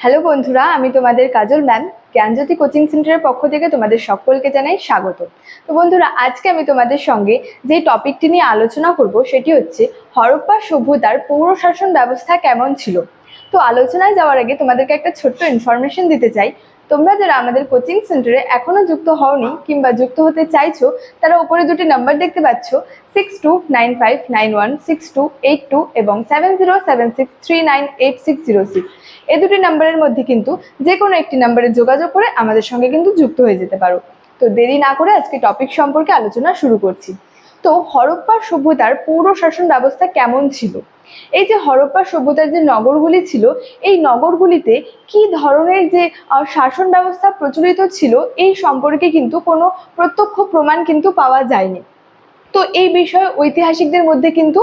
Hello বন্ধুরা, আমি তোমাদের কাজল ম্যাম জ্ঞানজ্যোতি কোচিং সেন্টারের পক্ষ থেকে তোমাদের সকলকে জানাই স্বাগত। তো বন্ধুরা, আজকে আমি তোমাদের সঙ্গে যে টপিকটি নিয়ে আলোচনা করব, সেটি হচ্ছে হরপ্পা সভ্যতার পৌর শাসন ব্যবস্থা কেমন ছিল? তো আলোচনায় যাওয়ার আগে তোমাদেরকে একটা ছোট্ট ইনফরমেশন দিতে চাই। তোমরা যারা আমাদের কোচিং সেন্টারে এখনও যুক্ত হওনি কিংবা যুক্ত হতে চাইছো, তারা উপরে দুটি নাম্বার দেখতে পাচ্ছ six two nine five nine one six two eight two এবং seven zero seven six three nine eight six zero six এই দুটি নাম্বারের মধ্যে কিন্তু যে কোনো একটি নাম্বারে যোগাযোগ করে আমাদের সঙ্গে কিন্তু যুক্ত হয়ে যেতে পারো। তো দেরি না করে আজকে টপিক সম্পর্কে আলোচনা শুরু করছি। তো হরপ্পা সভ্যতার পৌর শাসন ব্যবস্থা কেমন ছিল? এই যে হরপ্পা সভ্যতার যে নগরগুলি ছিল, এই নগরগুলিতে কি ধরনের যে শাসন ব্যবস্থা প্রচলিত ছিল, এই সম্পর্কে কিন্তু কোনো প্রত্যক্ষ প্রমাণ কিন্তু পাওয়া যায়নি। তো এই বিষয়ে ঐতিহাসিকদের মধ্যে কিন্তু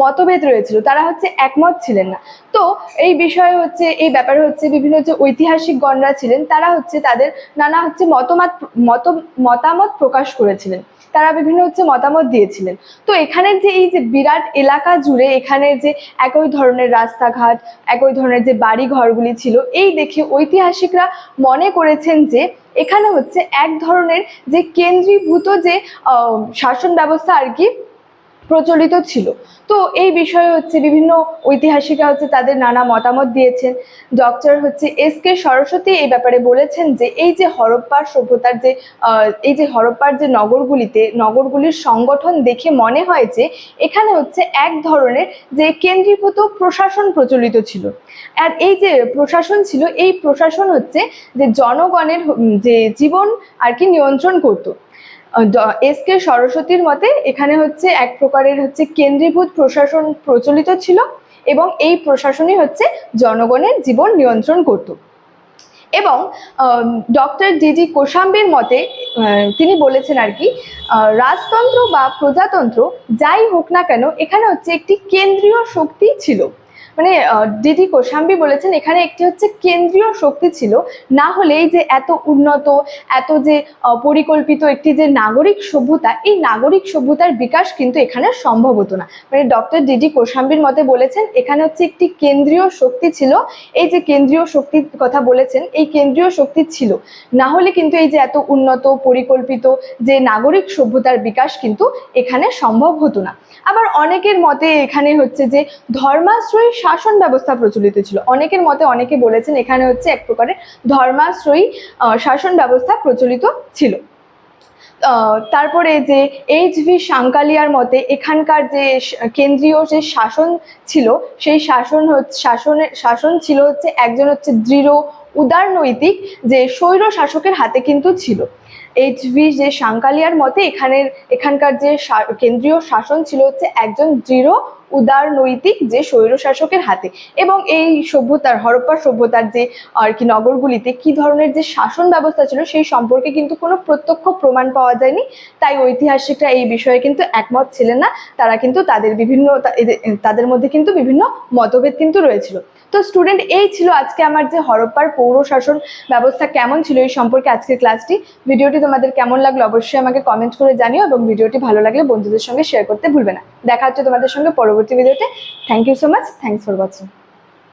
মতভেদ রয়েছিল। তারা হচ্ছে একমত ছিলেন না। তো এই বিষয়ে হচ্ছে, এই ব্যাপারে হচ্ছে বিভিন্ন যে ঐতিহাসিক গণরা ছিলেন, তারা হচ্ছে তাদের নানা হচ্ছে মতামত, মত, মতামত প্রকাশ করেছিলেন। তারা বিভিন্ন হচ্ছে মতামত দিয়েছিলেন। তো এখানের যে এই যে বিরাট এলাকা জুড়ে এখানের যে একই ধরনের রাস্তাঘাট, একই ধরনের যে বাড়ি ঘরগুলি ছিল, এই দেখে ঐতিহাসিকরা মনে করেছেন যে এখানে হচ্ছে এক ধরনের যে কেন্দ্রীভূত যে শাসন ব্যবস্থা আর কি প্রচলিত ছিল। তো এই বিষয়ে হচ্ছে বিভিন্ন ঐতিহাসিকরা হচ্ছে তাদের নানা মতামত দিয়েছেন। ডক্টর হচ্ছে এস কে সরস্বতী এই ব্যাপারে বলেছেন যে, এই যে হরপ্পার সভ্যতার যে এই যে হরপ্পার যে নগরগুলিতে, নগরগুলির সংগঠন দেখে মনে হয় যে, এখানে হচ্ছে এক ধরনের যে কেন্দ্রীভূত প্রশাসন প্রচলিত ছিল। আর এই যে প্রশাসন ছিল, এই প্রশাসন হচ্ছে যে জনগণের যে জীবন আর কি নিয়ন্ত্রণ করতো। এস কে সরস্বতীর মতে এখানে হচ্ছে এক প্রকারের হচ্ছে কেন্দ্রীভূত প্রশাসন প্রচলিত ছিল এবং এই প্রশাসনই হচ্ছে জনগণের জীবন নিয়ন্ত্রণ করত। এবং ডক্টর ডিডি কোশাম্বীর মতে তিনি বলেছেন আর কি রাজতন্ত্র বা প্রজাতন্ত্র যাই হোক না কেন, এখানে হচ্ছে একটি কেন্দ্রীয় শক্তি ছিল। মানে ডিডি কোশাম্বি বলেছেন, এখানে একটি হচ্ছে কেন্দ্রীয় শক্তি ছিল। না হলে এই যে এত উন্নত, এত যে পরিকল্পিত একটি যে নাগরিক সভ্যতা, এই নাগরিক সভ্যতার বিকাশ কিন্তু এখানে সম্ভব হতো না। মানে ডক্টর ডিডি কোশাম্বির মতে বলেছেন, এখানে হচ্ছে একটি কেন্দ্রীয় শক্তি ছিল। এই যে কেন্দ্রীয় শক্তির কথা বলেছেন, এই কেন্দ্রীয় শক্তি ছিল। না হলে কিন্তু এই যে এত উন্নত, পরিকল্পিত যে নাগরিক সভ্যতার বিকাশ কিন্তু এখানে সম্ভব হতো না। আবার অনেকের মতে এখানে হচ্ছে যে, ধর্মাশ্রয়ী শাসন ব্যবস্থা প্রচলিত ছিল। অনেকের মতে অনেকে বলেছেন এখানে হচ্ছে এক প্রকারের ধর্মাশ্রয়ী শাসন ব্যবস্থা প্রচলিত ছিল। তারপরে যে এইচ ভি সাংকালিয়ার মতে এখানকার যে কেন্দ্রীয় যে শাসন ছিল, সেই শাসন হচ্ছে শাসনের শাসন ছিল হচ্ছে একজন হচ্ছে দৃঢ় উদারনৈতিক যে স্বৈর শাসকের হাতে কিন্তু ছিল। এইচ ভি যে সাংকালিয়ার মতে এখানের, এখানকার যে কেন্দ্রীয় শাসন ছিল হচ্ছে একজন দৃঢ় উদারনৈতিক যে স্বৈর শাসকের হাতে। এবং এই সভ্যতার, হরপ্পা সভ্যতার যে আর কি নগরগুলিতে কি ধরনের যে শাসন ব্যবস্থা ছিল সেই সম্পর্কে কিন্তু কোনো প্রত্যক্ষ প্রমাণ পাওয়া যায়নি। তাই ঐতিহাসিকরা এই বিষয়ে কিন্তু একমত ছিলেন না। তারা কিন্তু তাদের বিভিন্ন তাদের মধ্যে কিন্তু বিভিন্ন মতভেদ কিন্তু রয়েছিল। তো স্টুডেন্ট এই ছিল আজকে আমার যে হরপ্পার পৌরশাসন ব্যবস্থা কেমন ছিল এই সম্পর্কে আজকের ক্লাসটি ভিডিওটি তোমাদের কেমন লাগল অবশ্যই আমাকে কমেন্ট করে জানিও এবং ভিডিওটি ভালো লাগলে বন্ধুদের সঙ্গে শেয়ার করতে ভুলবে না। দেখা হচ্ছে তোমাদের সঙ্গে পরবর্তী ভিডিওতে thank you so much thanks for watching